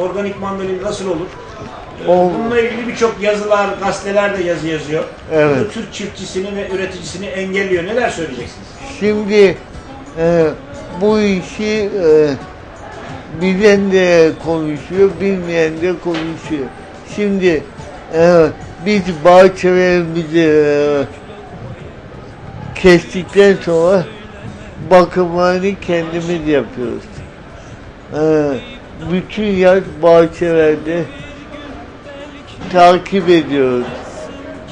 organik mandalin nasıl olur? Ee, Ol- Bununla ilgili birçok yazılar, gazeteler de yazı yazıyor. Evet. Bu Türk çiftçisini ve üreticisini engelliyor. Neler söyleyeceksiniz? Şimdi e, bu işi e, bilen de konuşuyor, bilmeyen de konuşuyor. Şimdi e, biz bahçelerimizi e, kestikten sonra bakımlarını kendimiz yapıyoruz. E, bütün yaz bahçelerde takip ediyoruz.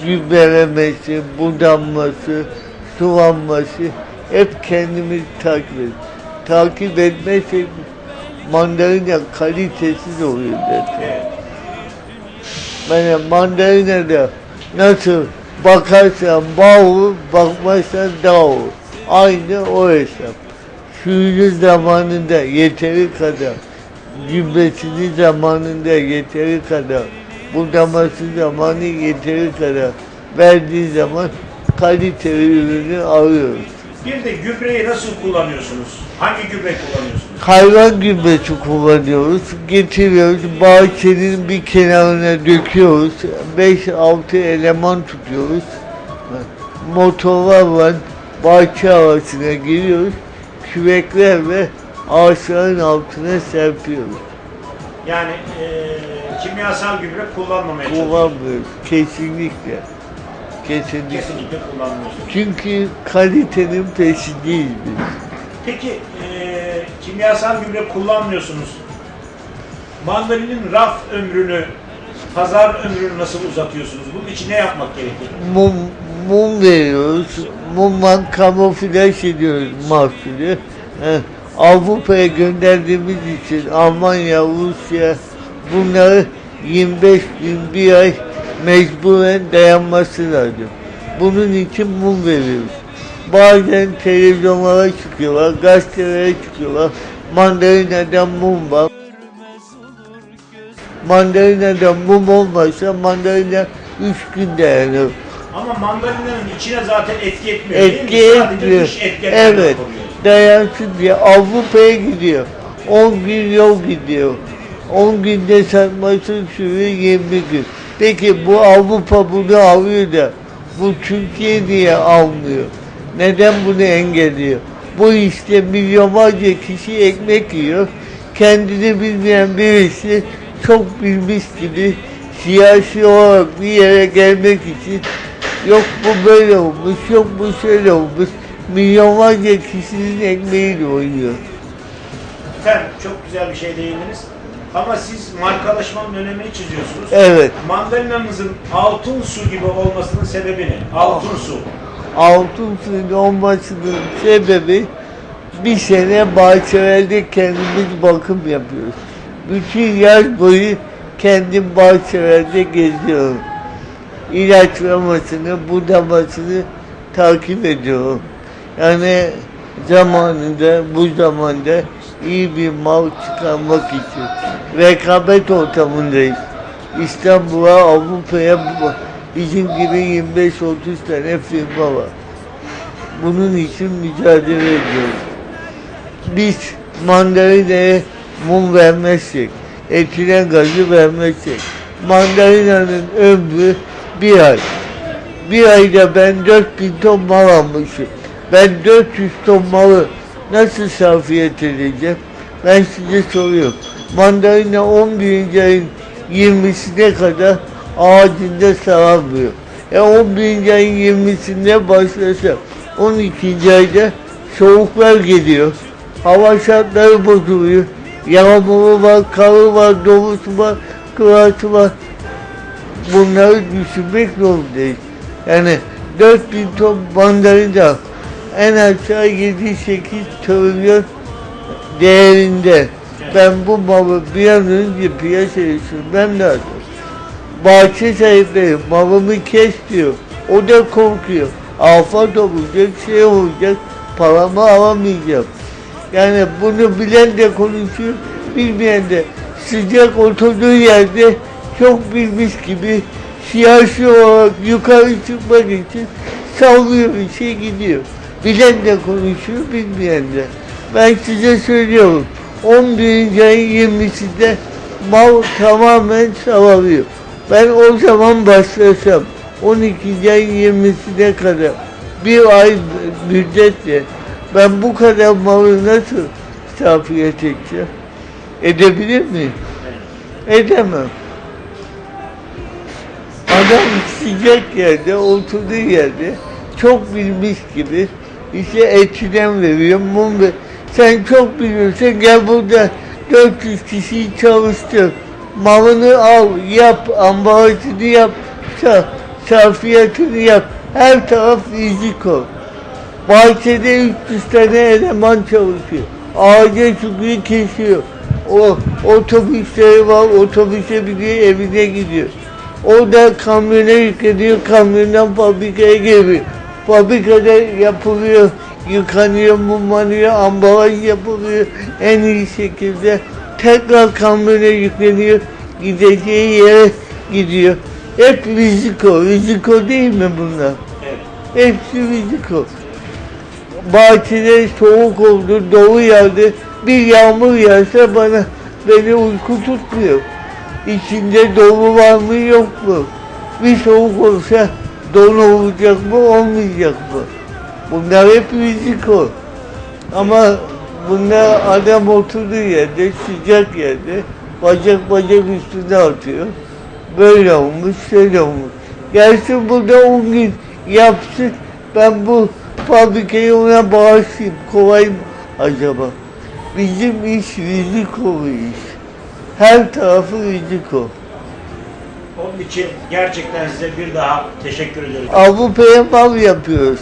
Gübrelemesi, budanması, sulanması hep kendimiz takip ediyoruz. Takip etmezsek mandalina kalitesiz oluyor zaten. Yani mandalinada nasıl bakarsan bağ olur, bakmazsan dağ olur. Aynı o hesap. Suyunu zamanında yeteri kadar, gübresini zamanında yeteri kadar, budaması zamanı yeteri kadar verdiği zaman kaliteli ürünü alıyoruz. Bir de gübreyi nasıl kullanıyorsunuz? Hangi gübre kullanıyorsunuz? Hayvan gübresi kullanıyoruz. Getiriyoruz, bahçenin bir kenarına döküyoruz. 5-6 eleman tutuyoruz. Motorlar var, bahçe arasına giriyoruz. Küreklerle ağaçların altına serpiyoruz. Yani eee, kimyasal gübre kullanmamaya çalışıyorsunuz. Kullanmıyoruz, kesinlikle. Kesinlikle. Kesinlikle kullanmıyorsunuz. Çünkü kalitenin peşindeyiz biz. Peki eee, kimyasal gübre kullanmıyorsunuz. Mandalinin raf ömrünü, pazar ömrünü nasıl uzatıyorsunuz? Bunun için ne yapmak gerekir? mum, mum veriyoruz. Mumla kamuflaj ediyoruz mahsulü. Eh, Avrupa'ya gönderdiğimiz için Almanya, Rusya bunları 25 gün bir ay mecburen dayanması lazım. Bunun için mum veriyoruz. Bazen televizyonlara çıkıyorlar, gazetelere çıkıyorlar. Mandalina'dan mum var. Mandalina'dan mum olmazsa mandalina 3 gün dayanır. Ama mandalinanın içine zaten etki etmiyor Etki değil mi? Sadece etmiyor. dış etkenlerden Evet. koruyor. Dayansın diye Avrupa'ya gidiyor. 10 gün yol gidiyor. 10 günde satması sürüyor 20 gün. Peki bu Avrupa bunu alıyor da bu Türkiye niye almıyor? Neden bunu engelliyor? Bu işte milyonlarca kişi ekmek yiyor. Kendini bilmeyen birisi çok bilmiş gibi siyasi olarak bir yere gelmek için yok bu böyle olmuş, yok bu şöyle olmuş. Milyonlarca kişinin ekmeğiyle oynuyor. Efendim çok güzel bir şey değindiniz. Ama siz markalaşmanın önemini çiziyorsunuz. Evet, Mandalinanızın altın su gibi olmasının sebebi ne? Altın su. altın suyun olmasının sebebi bir sene bahçelerde kendimiz bakım yapıyoruz. Bütün yaz boyu kendim bahçelerde geziyorum. İlaçlamasını, budamasını takip ediyorum. Yani zamanında, bu zamanda iyi bir mal çıkarmak için rekabet ortamındayız. İstanbul'a, Avrupa'ya bizim gibi 25-30 tane firma var. Bunun için mücadele ediyoruz. Biz mandalinaya mum vermezsek, etilen gazı vermezsek, mandalinanın ömrü bir ay. Bir ayda ben 4000 ton mal almışım. Ben 400 ton malı nasıl sarfiyet edeceğim? Ben size soruyorum. Mandalina 11. ayın 20'sine kadar ağacında sararmıyor. E 11. ayın 20'sinde başlasa 12. ayda soğuklar geliyor. Hava şartları bozuluyor. Yağmuru var, karı var, dolusu var, kıratı var bunları düşünmek zorundayız. Yani 4000 ton mandalina en aşağı 7-8 trilyon değerinde. Ben bu malı bir an önce piyasaya sürmem lazım. Bahçe sahipleri malımı kes diyor. O da korkuyor. Afat olacak, şey olacak, paramı alamayacağım. Yani bunu bilen de konuşuyor, bilmeyen de sıcak oturduğu yerde çok bilmiş gibi siyasi olarak yukarı çıkmak için sallıyor bir şey gidiyor. Bilen de konuşuyor, bilmeyen de. Ben size söylüyorum, 11. ayın 20'sinde mal tamamen sağalıyor. Ben o zaman başlasam 12'den 20'sine kadar bir ay müddetle ben bu kadar malı nasıl safiye çekeceğim? Edebilir miyim? Edemem. Adam sıcak yerde, oturduğu yerde çok bilmiş gibi işte etçiden veriyor, mum ver. Sen çok biliyorsun gel burada 400 kişiyi çalıştır. Malını al, yap, ambalajını yap, sa sarfiyatını yap. Her taraf riziko. Bahçede 300 tane eleman çalışıyor. Ağaca çubuğu kesiyor. O otobüsleri var, otobüse biniyor, evine gidiyor. O da kamyona yükleniyor, kamyondan fabrikaya geliyor. Fabrikada yapılıyor, yıkanıyor, mumlanıyor, ambalaj yapılıyor en iyi şekilde. Tekrar kamyona yükleniyor, gideceği yere gidiyor. Hep riziko, riziko değil mi bunlar? Evet. Hepsi riziko. Bahçede soğuk oldu, dolu yağdı. Bir yağmur yağsa bana beni uyku tutmuyor. İçinde dolu var mı yok mu? Bir soğuk olsa dolu olacak mı olmayacak mı? Bunlar hep riziko. Ama bunlar adam oturduğu yerde, sıcak yerde, bacak bacak üstüne atıyor. Böyle olmuş, şöyle olmuş. Gelsin burada 10 gün yapsın, ben bu fabrikayı ona bağışlayayım. Kolay mı acaba? Bizim iş riziko bir iş. Her tarafı riziko. Onun için gerçekten size bir daha teşekkür ediyoruz. Avrupa'ya mal yapıyoruz.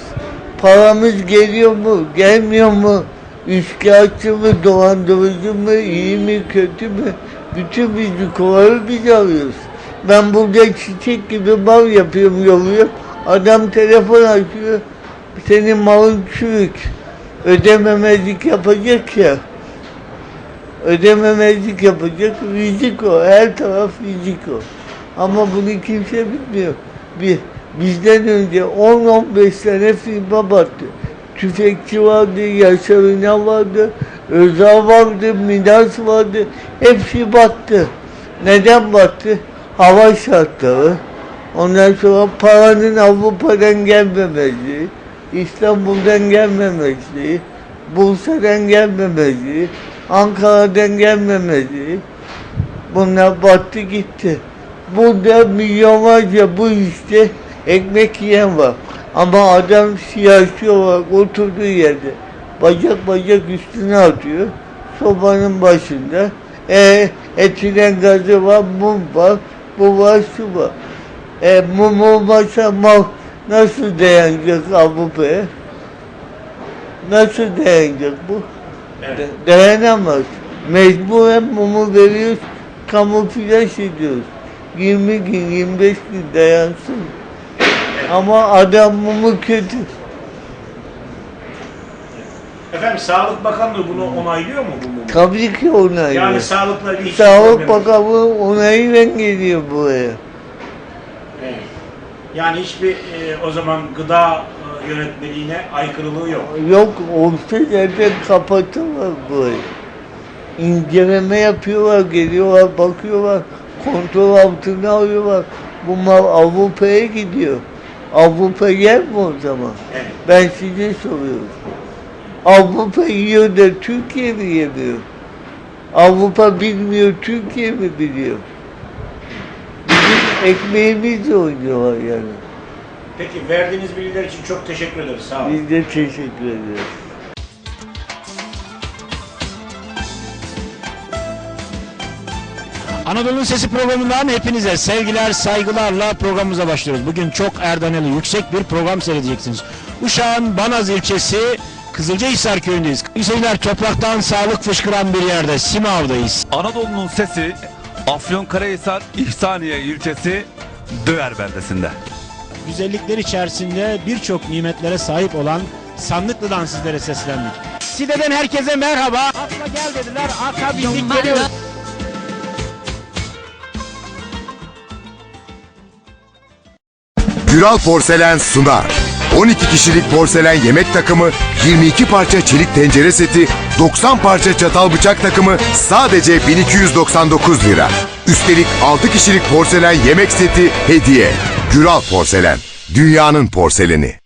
Paramız geliyor mu, gelmiyor mu? Üçkağıtçı mı, dolandırıcı mı, iyi mi, kötü mü? Bütün rizikoları biz alıyoruz. Ben burada çiçek gibi mal yapıyorum, yolluyorum. Adam telefon açıyor. Senin malın çürük. Ödememezlik yapacak ya. Ödememezlik yapacak. Riziko. Her taraf riziko. Ama bunu kimse bilmiyor. Bir, bizden önce 10-15 tane firma battı. Tüfekçi vardı, Yaşar Ünal vardı, Özal vardı, Midas vardı. Hepsi battı. Neden battı? Hava şartları. Ondan sonra paranın Avrupa'dan gelmemesi, İstanbul'dan gelmemesi, Bursa'dan gelmemesi, Ankara'dan gelmemesi. Bunlar battı gitti. Burada milyonlarca bu işte ekmek yiyen var. Ama adam siyasi olarak oturduğu yerde bacak bacak üstüne atıyor. Sobanın başında. E, etilen gazı var, mum var, bu var, şu var. E, mum olmasa mal nasıl dayanacak Avrupa'ya? Nasıl dayanacak bu? Evet. Dayanamaz. Mecburen mumu veriyoruz, kamuflaj ediyoruz. 20 gün, 25 gün dayansın. Ama adam mumu kötü. Efendim Sağlık Bakanlığı bunu onaylıyor mu bu mumu? Tabii ki onaylı. Yani sağlıkla hiç Sağlık. Bakanlığı onayıyla geliyor buraya. Evet. Yani hiçbir e, o zaman gıda e, yönetmeliğine aykırılığı yok. Yok olsa zaten kapatırlar burayı. İnceleme yapıyorlar, geliyorlar, bakıyorlar, kontrol altına alıyorlar. Bu mal Avrupa'ya gidiyor. Avrupa yer mi o zaman? Evet. Ben size soruyorum. Avrupa yiyor da Türkiye mi yemiyor? Avrupa bilmiyor, Türkiye mi biliyor? Bizim ekmeğimizle oynuyorlar yani. Peki verdiğiniz bilgiler için çok teşekkür ederiz. Sağ olun. Biz de teşekkür ederiz. Anadolu'nun Sesi programından hepinize sevgiler, saygılarla programımıza başlıyoruz. Bugün çok erdaneli, yüksek bir program seyredeceksiniz. Uşak'ın Banaz ilçesi Kızılcahisar köyündeyiz. İzleyiciler topraktan sağlık fışkıran bir yerde, Simav'dayız. Anadolu'nun sesi Afyonkarahisar İhsaniye ilçesi Döğer beldesinde. Güzellikler içerisinde birçok nimetlere sahip olan Sandıklı'dan sizlere seslendik. Side'den herkese merhaba. Atla gel dediler, ata bindik geliyoruz. Güral Porselen sunar. 12 kişilik porselen yemek takımı, 22 parça çelik tencere seti, 90 parça çatal bıçak takımı sadece 1299 lira. Üstelik 6 kişilik porselen yemek seti hediye. Güral Porselen, dünyanın porseleni.